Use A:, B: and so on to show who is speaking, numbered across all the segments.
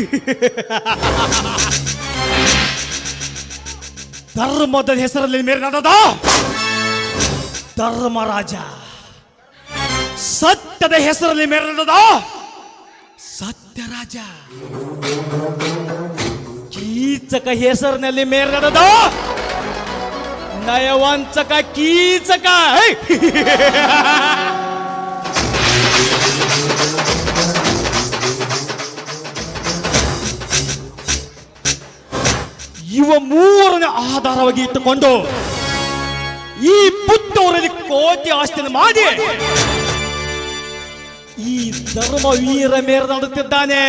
A: ಧರ್ಮದ ಹೆಸರಲ್ಲಿ ಮೇಲೆ ನಡೆದ ಧರ್ಮರಾಜ, ಸತ್ಯದ ಹೆಸರಲ್ಲಿ ಮೇಲೆ ನಡೆದ ಸತ್ಯರಾಜ, ಕೀಚಕ ಹೆಸರಿನಲ್ಲಿ ಮೇಲೆ ನಡೆದ ನಯವಂಚಕ ಕೀಚಕ ಇವ ಮೂರನೇ ಆಧಾರವಾಗಿ ಇಟ್ಟುಕೊಂಡು ಈ ಪುತ್ತೂರಲ್ಲಿ ಕೋಟಿ ಆಸ್ತಿಯನ್ನು ಮಾಡಿ ಈ ಧರ್ಮ ವೀರ ಮೇರೆ ನಡುತ್ತಿದ್ದಾನೆ!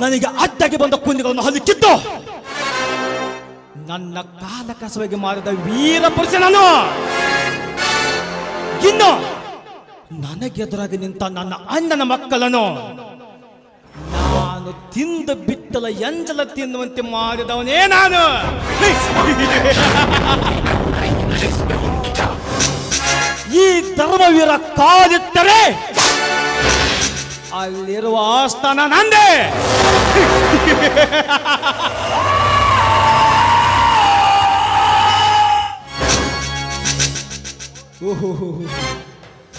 A: ನನಗೆ ಅಡ್ಡಗೆ ಬಂದ ಕುಂದಿಗಳನ್ನು ಹಲಿಕ್ಕಿದ್ದು ನನ್ನ ಕಾಲ ಕಸವಾಗಿ ಮಾಡಿದ ವೀರ ಪುರುಷ ನಾನು ಇನ್ನು ನನಗೆದುರಾಗಿ ನಿಂತ ನನ್ನ ಅಣ್ಣನ ಮಕ್ಕಳನ್ನು ನಾನು ತಿಂದ ಬಿಟ್ಟಲ ಎಂಜಲ ತಿನ್ನುವಂತೆ ಮಾಡಿದವನೇ ನಾನು. ಈ ಧರ್ಮವೀರ ಕಾದಿಟ್ಟರೆ ಅಲ್ಲಿರುವ ಆಸ್ಥಾನ ನಂದೇ.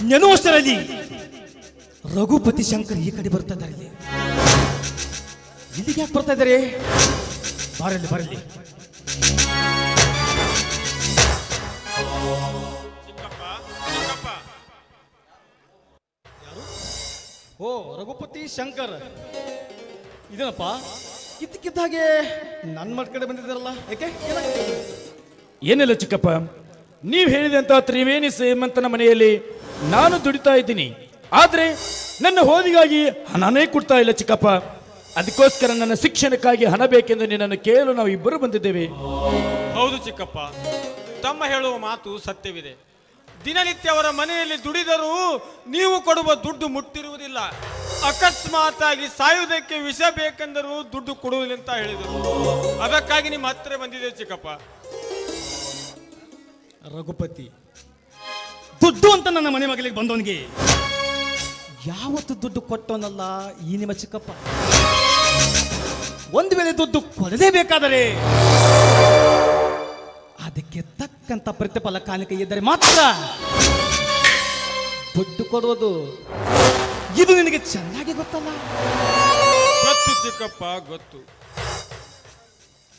A: ನೆನುವಷ್ಟರಲ್ಲಿ. ರಘುಪತಿ ಶಂಕರ್ ಈ ಕಡೆ ಬರ್ತಾ ಇದ್ದಾರೆ ಇಲ್ಲಿ. ಇಲ್ಲಿಗೆ ಯಾಕೆ ಬರ್ತಾ ಇದ್ದಾರೆ? ಬರಲಿ ಬರಲಿ
B: ಚಿಕ್ಕಪ್ಪ ಚಿಕ್ಕಪ್ಪ
A: ಓ ರಘುಪತಿ ಶಂಕರ್. ಇದೇನಪ್ಪ? ಇದ್ದಕ್ಕಿದ್ದ ಹಾಗೆ ನನ್ನ ಮಠ ಕಡೆ ಬಂದಿದ್ದಾರಲ್ಲ ಯಾಕೆ
C: ಏನಿಲ್ಲ ಚಿಕ್ಕಪ್ಪ ನೀವು ಹೇಳಿದಂತ ತ್ರಿವೇಣಿ ಸೇಮಂತನ ಮನೆಯಲ್ಲಿ ನಾನು ದುಡಿತಾ ಇದ್ದೀನಿ. ಆದರೆ ನನ್ನ ಹೋದಿಗಾಗಿ ಹಣನೇ ಕೊಡ್ತಾ ಇಲ್ಲ ಚಿಕ್ಕಪ್ಪ. ಅದಕ್ಕೋಸ್ಕರ ನನ್ನ ಶಿಕ್ಷಣಕ್ಕಾಗಿ ಹಣ ಬೇಕೆಂದು ನಿನ್ನನ್ನು ಕೇಳಲು ನಾವು ಇಬ್ಬರು ಬಂದಿದ್ದೇವೆ.
B: ಹೌದು ಚಿಕ್ಕಪ್ಪ. ತಮ್ಮ ಹೇಳುವ ಮಾತು ಸತ್ಯವಿದೆ. ದಿನನಿತ್ಯ ಅವರ ಮನೆಯಲ್ಲಿ ದುಡಿದರೂ ನೀವು ಕೊಡುವ ದುಡ್ಡು ಮುಟ್ಟಿರುವುದಿಲ್ಲ. ಅಕಸ್ಮಾತ್ ಆಗಿ ಸಾಯುವುದಕ್ಕೆ ವಿಷ ಬೇಕೆಂದರೂ ದುಡ್ಡು ಕೊಡುವುದಿಲ್ಲ ಅಂತ ಹೇಳಿದರು. ಅದಕ್ಕಾಗಿ ನಿಮ್ಮ ಹತ್ತಿರ ಬಂದಿದೆ ಚಿಕ್ಕಪ್ಪ.
A: ರಘುಪತಿ ದುಡ್ಡು ಅಂತ ನನ್ನ ಮನೆ ಮಗಳಿಗೆ ಬಂದವನಿಗೆ. ಯಾವತ್ತು ದುಡ್ಡು ಕೊಟ್ಟವನಲ್ಲ ಈ ನಿಮ್ಮ ಚಿಕ್ಕಪ್ಪ? ಒಂದು ವೇಳೆ ದುಡ್ಡು ಕೊಡಲೇಬೇಕಾದರೆ ಅದಕ್ಕೆ ತಕ್ಕಂತ ಪ್ರತಿಫಲ ಕಾಣಿಕೆ ಇದ್ದರೆ ಮಾತ್ರ ದುಡ್ಡು ಕೊಡುವುದು. ಇದು ನಿನಗೆ ಚೆನ್ನಾಗಿ ಗೊತ್ತಲ್ಲ?
B: ಗೊತ್ತು ಚಿಕ್ಕಪ್ಪ ಗೊತ್ತು.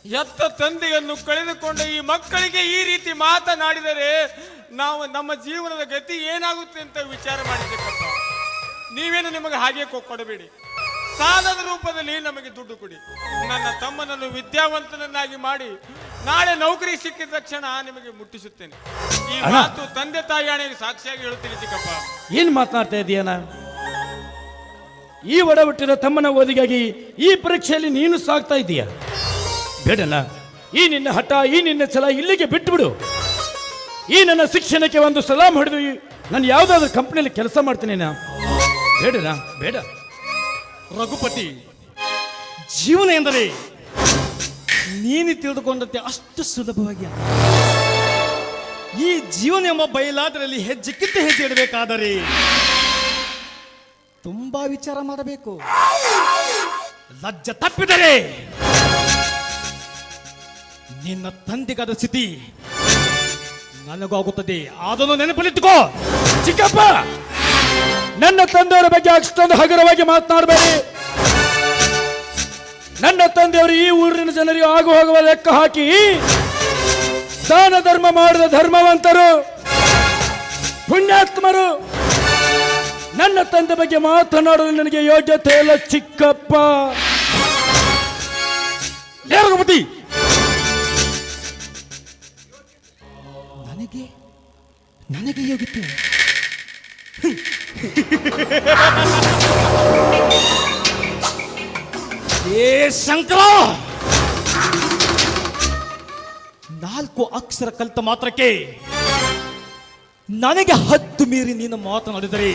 B: ಎತ್ತ ತಂದೆಯನ್ನು ಕಳೆದುಕೊಂಡ ಈ ಮಕ್ಕಳಿಗೆ ಈ ರೀತಿ ಮಾತನಾಡಿದರೆ ನಾವು ನಮ್ಮ ಜೀವನದ ಗತಿ ಏನಾಗುತ್ತೆ ಅಂತ ವಿಚಾರ ಮಾಡಿದ್ದೆ ಚಿಕ್ಕಪ್ಪ ನೀವೇನು ನಿಮಗೆ ಹಾಗೆ ಕೊಡಬೇಡಿ. ಸಾಲದ ರೂಪದಲ್ಲಿ ನಮಗೆ ದುಡ್ಡು ಕೊಡಿ. ನನ್ನ ತಮ್ಮನನ್ನು ವಿದ್ಯಾವಂತನನ್ನಾಗಿ ಮಾಡಿ ನಾಳೆ ನೌಕರಿ ಸಿಕ್ಕಿದ ತಕ್ಷಣ ನಿಮಗೆ ಮುಟ್ಟಿಸುತ್ತೇನೆ. ಈ
C: ಅಣ್ಣ.
B: ಮಾತು ತಂದೆ ತಾಯಿ ಹಣೆಗೆ ಸಾಕ್ಷಿಯಾಗಿ ಹೇಳ್ತೀನಿ ಚಿಕ್ಕಪ್ಪ.
C: ಏನ್ ಮಾತನಾಡ್ತಾ ಇದೀಯನ ಈ ಒಡ ಹುಟ್ಟಿದ ತಮ್ಮನ ಓದಿಗಾಗಿ ಈ ಪರೀಕ್ಷೆಯಲ್ಲಿ ನೀನು ಸಾಕ್ತಾ ಇದೀಯ. ಬೇಡನಾ ಈ ನಿನ್ನ ಹಠ ಈ ನಿನ್ನ ಛಲ ಇಲ್ಲಿಗೆ ಬಿಟ್ಬಿಡು. ಈ ನನ್ನ ಶಿಕ್ಷಣಕ್ಕೆ ಒಂದು ಸಲಾಮ್ ಹೊಡೆದು ನಾನು ಯಾವುದಾದ್ರೂ ಕಂಪ್ನಿಯಲ್ಲಿ ಕೆಲಸ ಮಾಡ್ತೀನಿ ನಾ. ಬೇಡನಾ ಬೇಡ.
A: ರಘುಪತಿ, ಜೀವನ ಎಂದರೆ ನೀನು ತಿಳಿದುಕೊಂಡಂತೆ ಅಷ್ಟು ಸುಲಭವಾಗಿ ಈ ಜೀವನ ಎಂಬ ಬಯಲಾದರಲ್ಲಿ ಹೆಜ್ಜೆಕ್ಕಿಂತ ಹೆಜ್ಜೆ ಇಡಬೇಕಾದರೆ ತುಂಬಾ ವಿಚಾರ ಮಾಡಬೇಕು. ಲಜ್ಜ ತಪ್ಪಿದರೆ ನಿನ್ನ ತಂದೆಗಾದ ಸ್ಥಿತಿ ನನಗಾಗುತ್ತದೆ. ಅದನ್ನು ನೆನಪಲ್ಲಿಟ್ಟುಕೋ
C: ಚಿಕ್ಕಪ್ಪ! ನನ್ನ ತಂದೆಯವರ ಬಗ್ಗೆ ಅಷ್ಟೊಂದು ಹಗುರವಾಗಿ ಮಾತನಾಡಬೇಡಿ. ನನ್ನ ತಂದೆಯವರು ಈ ಊರಿನ ಜನರಿಗೆ ಆಗು ಹೋಗುವ ಲೆಕ್ಕ ಹಾಕಿ ದಾನ ಧರ್ಮ ಮಾಡಿದ ಧರ್ಮವಂತರು ಪುಣ್ಯಾತ್ಮರು ನನ್ನ ತಂದೆ ಬಗ್ಗೆ ಮಾತನಾಡಲು ನನಗೆ ಯೋಗ್ಯತೆ ಇಲ್ಲ ಚಿಕ್ಕಪ್ಪ.
A: ನನಗೆ ನನಗೆ ಯೋಗಿತ್ತು ಏ ಶಂಕರ! ನಾಲ್ಕು ಅಕ್ಷರ ಕಲಿತ ಮಾತ್ರಕ್ಕೆ ನನಗೆ ಹತ್ತು ಮೀರಿ ನೀನು ಮಾತನಾಡಿದರೆ,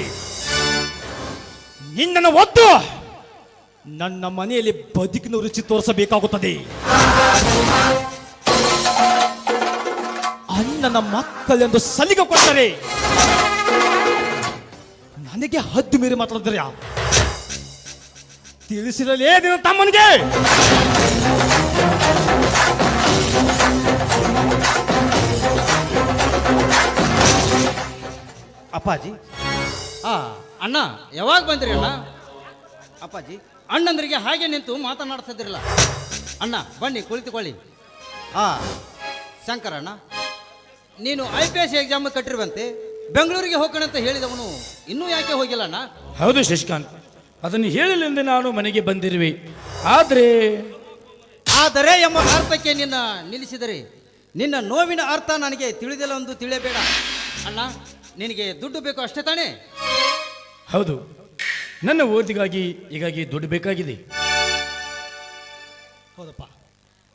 A: ನಿನ್ನನ್ನು ಒದ್ದು ನನ್ನ ಮನೆಯಲ್ಲಿ ಬದುಕಿನ ರುಚಿ ತೋರಿಸಬೇಕಾಗುತ್ತದೆ. ಅಣ್ಣನ ಮಕ್ಕಳೆಂದು ಸಲಿಗೆ ಕೊಟ್ಟರೆ ನನಗೆ ಹದ್ದು ಮೀರಿ ಮಾತಾಡಿದ್ರೆ ತಿಳಿಸಿರಲೇ ನಿನ್ನ ತಮ್ಮನಿಗೆ?
D: ಅಪ್ಪಾಜಿ. ಆ ಅಣ್ಣ ಯಾವಾಗ ಬಂದ್ರಿ ಅಣ್ಣ? ಅಪ್ಪಾಜಿ. ಅಣ್ಣಂದ್ರಿಗೆ ಹಾಗೆ ನಿಂತು ಮಾತನಾಡ್ತಿದ್ರಲ್ಲ. ಅಣ್ಣ ಬನ್ನಿ ಕುಳಿತುಕೊಳ್ಳಿ. ಆ. ಶಂಕರಣ್ಣ ನೀನು ಐ ಪಿ ಎಸ್ ಎಕ್ಸಾಮ್ ಕಟ್ಟಿರುವಂತೆ ಬೆಂಗಳೂರಿಗೆ ಹೋಗೋಣ ಅಂತ ಹೇಳಿದವನು ಇನ್ನೂ ಯಾಕೆ ಹೋಗಿಲ್ಲ ಅಣ್ಣ?
C: ಹೌದು ಶಶಿಕಾಂತ್ ಅದನ್ನು ಹೇಳಲೆಂದು ನಾನು ಮನೆಗೆ ಬಂದಿರುವೆ. ಆದರೆ
D: ಆದರೆ ಎಂಬ ಅರ್ಥಕ್ಕೆ ನಿನ್ನ ನಿಲ್ಲಿಸಿದರೆ ನಿನ್ನ ನೋವಿನ ಅರ್ಥ ನನಗೆ ತಿಳಿದಿಲ್ಲ ಒಂದು ತಿಳಿಯಬೇಡ. ಅಣ್ಣ ನಿನಗೆ ದುಡ್ಡು ಬೇಕು ಅಷ್ಟೇ ತಾನೇ?
C: ಹೌದು ನನ್ನ ಓದಿಗಾಗಿ ಹೀಗಾಗಿ ದುಡ್ಡು ಬೇಕಾಗಿದೆ.
A: ಹೌದಪ್ಪ.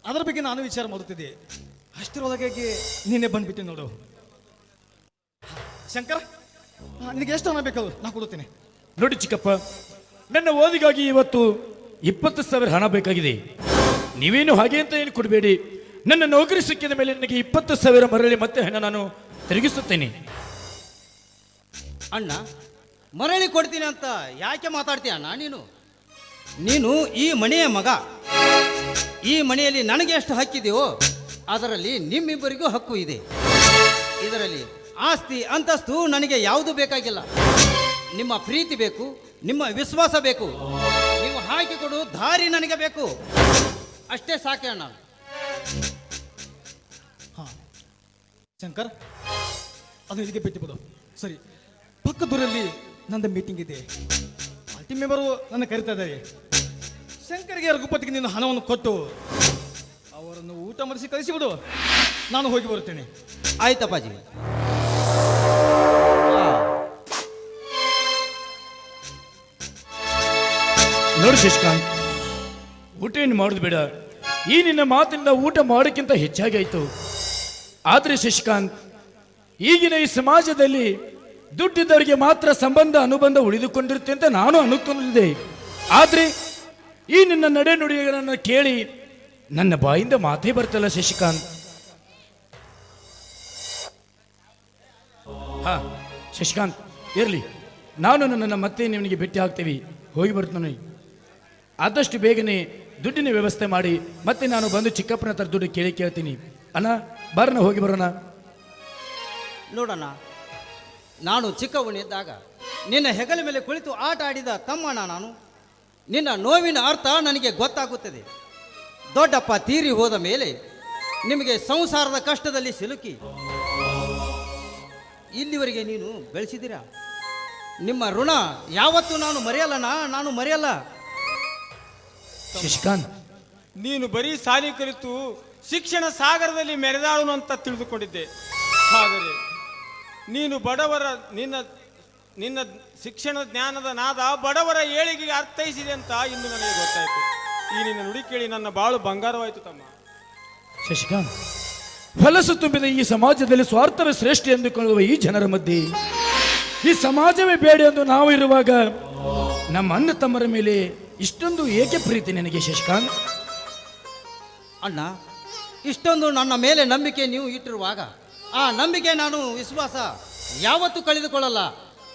A: ಅದರ ಬಗ್ಗೆ ನಾನು ವಿಚಾರ ಮಾಡುತ್ತಿದ್ದೆ. ಅಷ್ಟರೊಳಗೆ ನೀನೆ ಬಂದ್ಬಿಟ್ಟೆ ನೋಡು. ಶಂಕರ ನಿನಗೆ ಎಷ್ಟು ಹಣ ಬೇಕು ನಾ ಕೊಡುತ್ತೇನೆ.
C: ನೋಡಿ ಚಿಕ್ಕಪ್ಪ ನನ್ನ ಓದಿಗಾಗಿ ಇವತ್ತು ಇಪ್ಪತ್ತು ಸಾವಿರ ಹಣ ಬೇಕಾಗಿದೆ. ನೀವೇನು ಹಾಗೆ ಅಂತ ಏನು ಕೊಡಬೇಡಿ. ನನ್ನ ನೌಕರಿ ಸಿಕ್ಕಿದ ಮೇಲೆ ನನಗೆ ಇಪ್ಪತ್ತು ಸಾವಿರ ಮರಳಿ ಮತ್ತೆ ಹಣ ನಾನು ತಿರುಗಿಸುತ್ತೇನೆ.
D: ಅಣ್ಣ ಮರಳಿ ಕೊಡ್ತೀನಿ ಅಂತ ಯಾಕೆ ಮಾತಾಡ್ತೀಯ ಅಣ್ಣ ನೀನು? ನೀನು ಈ ಮನೆಯ ಮಗ. ಈ ಮನೆಯಲ್ಲಿ ನನಗೆ ಎಷ್ಟು ಹಕ್ಕಿದೆಯೋ ಅದರಲ್ಲಿ ನಿಮ್ಮಿಬ್ಬರಿಗೂ ಹಕ್ಕು ಇದೆ. ಇದರಲ್ಲಿ ಆಸ್ತಿ, ಅಂತಸ್ತು ನನಗೆ ಯಾವುದು ಬೇಕಾಗಿಲ್ಲ. ನಿಮ್ಮ ಪ್ರೀತಿ ಬೇಕು, ನಿಮ್ಮ ವಿಶ್ವಾಸ ಬೇಕು. ನೀವು ಹಾಕಿಕೊಡು ದಾರಿ ನನಗೆ ಬೇಕು. ಅಷ್ಟೇ ಸಾಕೆ ಅಣ್ಣ.
A: ಹಾಂ, ಶಂಕರ್, ಅದು ಇಲ್ಲಿಗೆ ಬಿಟ್ಟು ಬಿಡು. ಸರಿ, ಪಕ್ಕದೂರಲ್ಲಿ ನಂದು ಮೀಟಿಂಗ್ ಇದೆ. ಪಾರ್ಟಿ ಮೆಂಬರು ನನ್ನ ಕರಿತಾ ಇದ್ದಾರೆ. ಶಂಕರ್ಗೆ ರಘುಪತಿಗೆ ನೀನು ಹಣವನ್ನು ಕೊಟ್ಟು ಅವರನ್ನು ಊಟ ಮಾಡಿಸಿ ಕಳಿಸಿಬಿಡು. ನಾನು ಹೋಗಿ ಬರುತ್ತೇನೆ.
D: ಆಯ್ತಪ್ಪಾಜಿ.
C: ನೋಡು ಶಶಿಕಾಂತ್ ಊಟ ಏನು ಮಾಡೋದು ಬೇಡ. ಈ ನಿನ್ನ ಮಾತಿನಿಂದ ಊಟ ಮಾಡೋಕ್ಕಿಂತ ಹೆಚ್ಚಾಗಿ ಆಯ್ತು. ಆದರೆ ಶಶಿಕಾಂತ್ ಈಗಿನ ಈ ಸಮಾಜದಲ್ಲಿ ದುಡ್ಡಿದ್ದವರಿಗೆ ಮಾತ್ರ ಸಂಬಂಧ ಅನುಬಂಧ ಉಳಿದುಕೊಂಡಿರುತ್ತೆ ಅಂತ ನಾನು ಅನುಕೊಂಡಿದ್ದೆ ಆದರೆ ಈ ನಿನ್ನ ನಡೆ ನುಡಿಗಳನ್ನು ಕೇಳಿ ನನ್ನ ಬಾಯಿಂದ ಮಾತೇ ಬರ್ತಲ್ಲ ಶಶಿಕಾಂತ್? ಹಾ, ಶಶಿಕಾಂತ್, ಇರಲಿ. ನಾನು ನನ್ನ ಮತ್ತೆ ನಿಮಗೆ ಭೇಟಿ ಹಾಕ್ತೀವಿ ಹೋಗಿ ಬರ್ತಾನೆ ಆದಷ್ಟು ಬೇಗನೆ ದುಡ್ಡಿನ ವ್ಯವಸ್ಥೆ ಮಾಡಿ ಮತ್ತೆ ನಾನು ಬಂದು ಚಿಕ್ಕಪ್ಪನ ಹತ್ರ ದುಡ್ಡು ಕೇಳಿ ಕೇಳ್ತೀನಿ. ಅಣ್ಣ ಬರೋಣ ಹೋಗಿ ಬರೋಣ.
D: ನೋಡೋಣ ನಾನು ಚಿಕ್ಕವನಿದ್ದಾಗ ನಿನ್ನ ಹೆಗಲ ಮೇಲೆ ಕುಳಿತು ಆಟ ಆಡಿದ ತಮ್ಮಣ್ಣ ನಾನು. ನಿನ್ನ ನೋವಿನ ಅರ್ಥ ನನಗೆ ಗೊತ್ತಾಗುತ್ತದೆ. ದೊಡ್ಡಪ್ಪ ತೀರಿ ಹೋದ ಮೇಲೆ ನಿಮಗೆ ಸಂಸಾರದ ಕಷ್ಟದಲ್ಲಿ ಸಿಲುಕಿ. ಇಲ್ಲಿವರೆಗೆ ನೀನು ಬೆಳೆಸಿದ್ದೀರಾ? ನಿಮ್ಮ ಋಣ ಯಾವತ್ತೂ ನಾನು ಮರೆಯಲ್ಲ ನಾನು ಮರೆಯಲ್ಲ.
C: ಶಶಿಕಾಂತ್.
B: ನೀನು ಬರೀ ಸಾಲಿ ಕಲಿತು ಶಿಕ್ಷಣ ಸಾಗರದಲ್ಲಿ ಮೆರೆದಾಳು ಅಂತ ತಿಳಿದುಕೊಂಡಿದ್ದೆ. ಆದರೆ ನೀನು ಬಡವರ ನಿನ್ನ ನಿನ್ನ ಶಿಕ್ಷಣ ಜ್ಞಾನದ ನಾದ ಬಡವರ ಏಳಿಗೆಗೆ ಅರ್ಥೈಸಿದೆ ಅಂತ ಇಂದು ನನಗೆ ಗೊತ್ತಾಯ್ತು. ಈ ನಿನ್ನ ನುಡಿ ಕೇಳಿ ನನ್ನ ಬಾಳು ಬಂಗಾರವಾಯಿತು ತಮ್ಮ.
C: ಶಶಿಕಾಂತ್ ಹೊಲಸು ತುಂಬಿದ ಈ ಸಮಾಜದಲ್ಲಿ ಸ್ವಾರ್ಥವೇ ಶ್ರೇಷ್ಠ ಎಂದುಕೊಳ್ಳುವ ಈ ಜನರ ಮಧ್ಯೆ ಈ ಸಮಾಜವೇ ಬೇಡ ಎಂದು ನಾವು ಇರುವಾಗ ನಮ್ಮ ಅಣ್ಣ ತಮ್ಮರ ಮೇಲೆ ಇಷ್ಟೊಂದು ಏಕೆ ಪ್ರೀತಿ ನಿನಗೆ ಶಶಿಕಾಂತ್?
D: ಅಣ್ಣ ಇಷ್ಟೊಂದು ನನ್ನ ಮೇಲೆ ನಂಬಿಕೆ ನೀವು ಇಟ್ಟಿರುವಾಗ ಆ ನಂಬಿಕೆ ನಾನು ವಿಶ್ವಾಸ ಯಾವತ್ತೂ ಕಳೆದುಕೊಳ್ಳಲ್ಲ.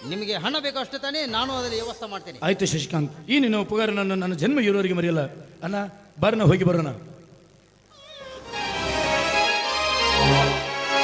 D: ನಿಮಗೆ ಹಣ ಬೇಕು ಅಷ್ಟು ತಾನೇ ನಾನು ಅದರಲ್ಲಿ ವ್ಯವಸ್ಥೆ ಮಾಡ್ತೇನೆ.
C: ಆಯ್ತು ಶಶಿಕಾಂತ್, ಈ ನಿನ್ನ ಉಪಕಾರನನ್ನು ನನ್ನ ಜನ್ಮ ಇರೋರಿಗೆ ಮರೆಯಲ್ಲ. ಅಣ್ಣ ಬರೋಣ ಹೋಗಿ ಬರೋಣ